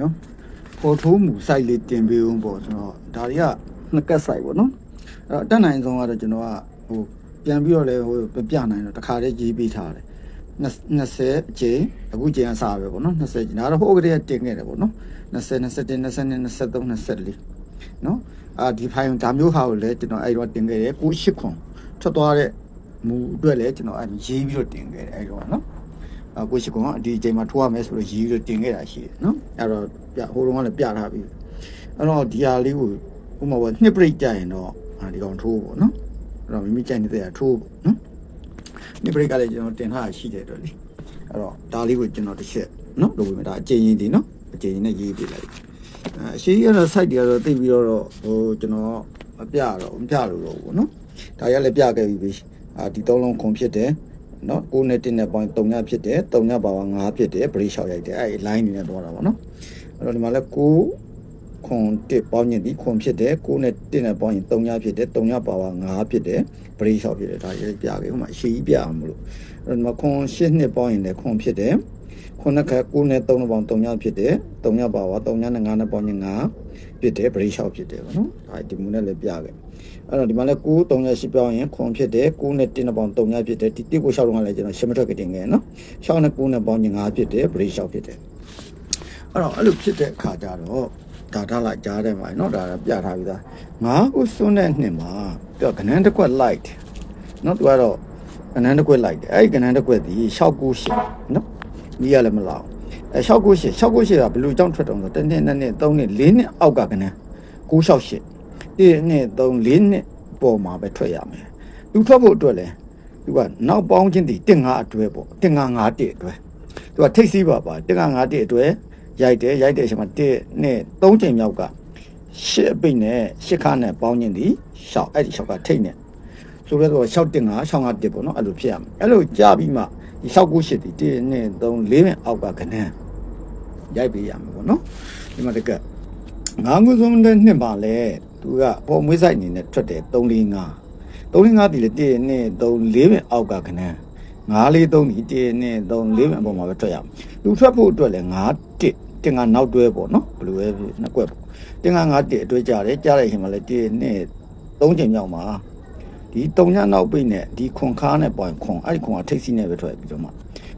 နော်ပေါ်ထိုးမှု site လေးတင်ပေးဦးပေါ့ဆိုတော့ဒါတွေကနှစ်ကတ် site ပေါ့နော်အဲ့တော့အတက်နိုင်ဆုံးကတော့ကျွန်တော်ကဟိုပြန်ပြီးတော့လည်းဟိုမပြနိုင်တော့တခါတည်းရေးပေးထားတယ်20အချိန်အခုချိန်ကစပဲပေါ့နော်20ချိန်ဒါတော့ဟိုကတည်းကတင်ခဲ့တယ်ပေါ့နော်20 21 22 23 24နော်အာဒီဖိုင်ဒါမျိုးဟာကိုလည်းကျွန်တော်အဲ့တော့တင်ခဲ့တယ်98ခွန်ထွက်သွားတဲ့မူအတွက်လည်းကျွန်တော်အဲ့ရေးပြီးတော့တင်ခဲ့တယ်အဲ့တော့နော်အ ကိုရှိကောင်ကဒီအချိန်မှာထိုးရမယ်ဆိုလို့ရည်ရတင်ခဲ့တာရှိတယ်နော်အဲ့တော့ပြဟိုတုန်းကလည်းပြထားပြီအဲ့တော့ဒီဟာလေးကိုဥပမာว่าနှစ်ပရိတ်ကြရင်တော့အာဒီကောင်ထိုးပေါ့နော်အဲ့တော့မိမိကြိုက်နေတဲ့ဟာထိုးပေါ့နော်နှစ်ပရိတ်ကလည်းကျွန်တော်တင်ထားတာရှိတယ်တော့လေအဲ့တော့ဒါလေးကိုကျွန်တော်တစ်ချက်နော်လုပ်ပေးမယ်ဒါအချိန်ရင်ဒီနော်အချိန်ရင်နဲ့ရေးပေးလိုက်အဲအရှိကြီးကတော့ site တွေကတော့သိပြီးတော့ဟိုကျွန်တော်မပြတော့မပြလို့တော့ဘူးနော်ဒါရလည်းပြခဲ့ပြီးပြီအာဒီသုံးလုံးခုံဖြစ်တယ် နော်6နဲ့1နဲ့ပေါင်း3ညဖြစ်တယ်3ညပါပါ9ဖြစ်တယ်ဘရိရှောက်ရိုက်တယ်အဲ့ဒီ line နေနဲ့သွားတာပေါ့နော်အဲ့တော့ဒီမှာလဲ6ခွန်1ပေါင်းရင်ဒီခွန်ဖြစ်တယ်6နဲ့1နဲ့ပေါင်းရင်3ညဖြစ်တယ်3ညပါပါ9ဖြစ်တယ်ဘရိရှောက်ဖြစ်တယ်ဒါရေးပြခဲ့ဟိုမှာအရှိကြီးပြအောင်မလို့အဲ့တော့ဒီမှာခွန်8နှစ်ပေါင်းရင်လည်းခွန်ဖြစ်တယ်ခွန်နဲ့ခါ6နဲ့3နဲ့ပေါင်း3ညဖြစ်တယ်3ညပါပါ3ညနဲ့9နဲ့ပေါင်းရင်9 ဖြစ်တယ်ဘရိရှောက်ဖြစ်တယ်ပေါ့နော်ဒါဒီမူနဲ့လည်းပြခဲ့အဲ့တော့ဒီမှာလဲ9 3ရက်ရှိပြောင်းရင်ခွန်ဖြစ်တယ်9နဲ့1နဲ့ပေါင်း3ရက်ဖြစ်တယ်ဒီတစ်ကို6တော့လည်းကျွန်တော်ရှင်းမထွက်ကတင်ခဲ့နော်6နဲ့9နဲ့ပေါင်းရင်9ဖြစ်တယ်ဗရိ6ဖြစ်တယ်အဲ့တော့အဲ့လိုဖြစ်တဲ့အခါကျတော့ဒါထားလိုက်ကြားတယ်မှာနော်ဒါပြထားပြီးသား9ကိုစွန်းတဲ့နှစ်မှာပြောကနန်းတစ်ခွက်လိုက်တယ်နော်သူကတော့ကနန်းတစ်ခွက်လိုက်တယ်အဲ့ဒီကနန်းတစ်ခွက်ဒီ698နော်မိရလည်းမလောက်အဲ 698 698ကဘယ်လိုကြောင့်ထွက်တော့ဆိုတနှစ်နှစ်နှစ်3နှစ်4နှစ်အောက်ကကနန်း968 1နှစ်3 4နှစ်ပေါ်မှာပဲထွက်ရမယ်သူထွက်ဖို့အတွက်လဲသူကနောက်ပေါင်းချင်းတည်1 5အတွဲပေါ့1 5 5 1အတွဲသူကထိတ်စီးပါပါ1 5 5 1အတွဲရိုက်တယ်ရိုက်တဲ့အချိန်မှာ1နှစ်3ချိန်မြောက်ကရှစ်အပိတ်နဲ့ရှစ်ခါနဲ့ပေါင်းချင်းတည်ရှောက်အဲ့ဒီရှောက်ကထိတ်နဲ့ဆိုတော့ရှောက်တင်ငါရှောင်းငါတစ်ပေါ့နော်အဲ့လိုဖြစ်ရမယ်အဲ့လိုကြာပြီးမှဒီရှောက်ကိုရှစ်တည်1နှစ်3 4နှစ်အောက်ကကနန်း ရိုက်ပေးရမယ်ပေါ့နော်ဒီမှာတကငါးခုဆုံးတဲ့နှစ်ပါလဲသူကပေါ်မွေးဆိုင်အနေနဲ့ထွက်တယ်345 345ဒီလေ1 2 3 4ပဲအောက်ကခဏ9 4 3ဒီ1 2 3 4ပဲအပေါ်မှာပဲထွက်ရအောင်သူထွက်ဖို့အတွက်လဲ9 1တင်ကနောက်တွဲပေါ့နော်ဘယ်လိုပဲနှစ်ကွက်ပေါ့တင်က9 1အတွဲကြတယ်ကြားတဲ့အချိန်မှာလဲ1 2 3ချိန်မြောက်မှာဒီ3ညနောက်ပိတ်နဲ့ဒီခွန်ခါနဲ့ပေါ့ခွန်အဲ့ဒီခွန်ကထိတ်စီးနဲ့ပဲထွက်ပြီးတော့မှ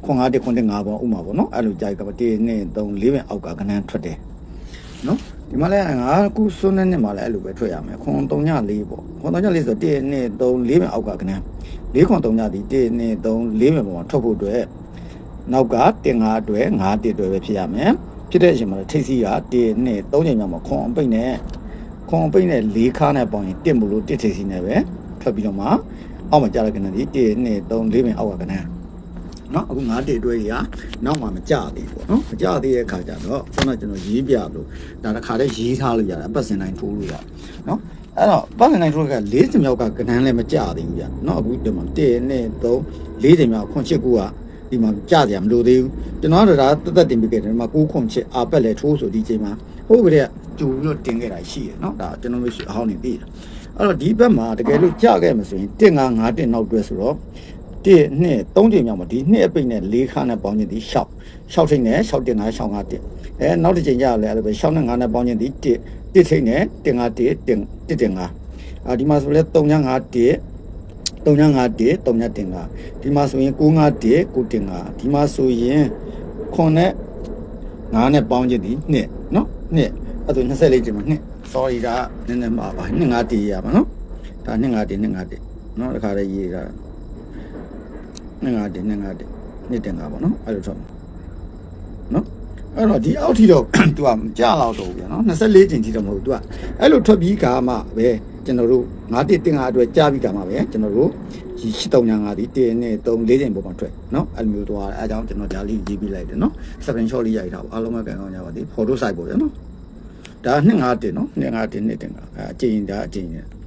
ခွန်9 1ခွန်1 5ပေါ့ဥမာပေါ့နော်အဲ့လိုကြာကြပါ1 2 3 4ပဲအောက်ကခဏထွက်တယ်နော်ဒီမှာလဲငါခုစွန်းတဲ့နှစ်မှာလဲအဲ့လိုပဲထွက်ရမယ်ခွန်3ည4ပေါ့ခွန်3ည4ဆို1 2 3 4ပဲအောက်ကခဏ4ခွန်3ညဒီ1 2 3 4ပဲပုံမှာထွက်ဖို့အတွက်နောက်ကတင်5အတွက်5တစ်အတွက်ပဲဖြစ်ရမယ်ဖြစ်တဲ့အချိန်မှာထိတ်စီးက1 2 3ချိန်မြောက်မှာခွန်အပိတ်နဲ့ခွန်အပိတ်နဲ့4ခါနဲ့ပေါင်းရင်1မလို့1ထိတ်စီးနဲ့ပဲထွက်ပြီးတော့မှအောက်မှာကြာတဲ့ကဏ္ဍဒီ1 2 3 4ပဲအောက်ကကဏ္ဍ နော်အခု၅တေအတွဲကြီးကနောက်မှမကြသေးဘူးပေါ့နော်မကြသေးတဲ့အခါကျတော့ခုနကကျွန်တော်ရေးပြလို့ဒါတစ်ခါတည်းရေးထားလို့ရတယ်အပတ်စဉ်တိုင်းထိုးလို့ရတယ်နော်အဲ့တော့ပတ်စဉ်တိုင်းထိုးက၄စမြောက်ကကဏ္ဍလည်းမကြသေးဘူးဗျနော်အခုဒီမှာ1 2 3 4စမြောက်ခွန်ချစ်ကူကဒီမှာကြကြမလို့သေးဘူးကျွန်တော်တို့ဒါတက်တက်တင်ပြခဲ့တယ်ဒီမှာ9ခွန်ချစ်အာပက်လည်းထိုးဆိုဒီချိန်မှာဟိုကတည်းကကြိုပြီးတော့တင်ခဲ့တာရှိရနော်ဒါကျွန်တော်တို့အဟောင်းနေသိတယ်အဲ့တော့ဒီဘက်မှာတကယ်လို့ကြခဲ့မှဆိုရင်1 5 5တင်နောက်တွဲဆိုတော့ 1 2 3ချိန်မြောက်မှာဒီနှစ်အပိတ်နဲ့၄ခါနဲ့ပေါင်းခြင်းဒီ6 6ထိတ်နဲ့6တင်5 6 5တင်အဲနောက်တစ်ချိန်ကြရလဲအဲ့လိုပဲ6နဲ့5နဲ့ပေါင်းခြင်းဒီ1 1ထိတ်နဲ့တင်5 1တင်1တင်5အာဒီမှာဆိုလဲ3 5 1 3ည5 1 3ညတင်5ဒီမှာဆိုရင်9 5 1 9တင်5ဒီမှာဆိုရင်9နဲ့9နဲ့ပေါင်းခြင်းဒီ2နော်2အဲ့ဒါ24ကျင်မှာ2 sorry ဒါနည်းနည်းမှာပါ2 5တည်ရပါနော်ဒါ2 5တည်2 5တည်နော်တခါလေးရေးတာ2 5တည်2 5တ ည်2တင်5ပါနော်အဲ့လိုထွက်နော်အဲ့တော့ဒီအောက်ထီတော့ तू ကမကြတော့တော့ဘူးဗျာနော်24ကျင်ထီတော့မဟုတ် तू ကအဲ့လိုထွက်ပြီးကာမှပဲကျွန်တော်တို့9တင်တင်5အတွက်ကြားပြီးကာမှပဲကျွန်တော်တို့ဒီ83ညာ5ဒီ1နဲ့3 4ကျင်ပုံမှာထွက်နော်အဲ့လိုမျိုးသွားအဲအကြောင်းကျွန်တော်ဒါလေးရေးပြီးလိုက်တယ်နော် screenshot လေးရိုက်ထားပါအားလုံးပဲကန်ကောင်းကြပါသည် photo site ပေါ့ဗျာနော်ဒါ2 5တင်နော်2 5တင်2တင်ကအဲအကျဉ်းဒါအကျဉ်း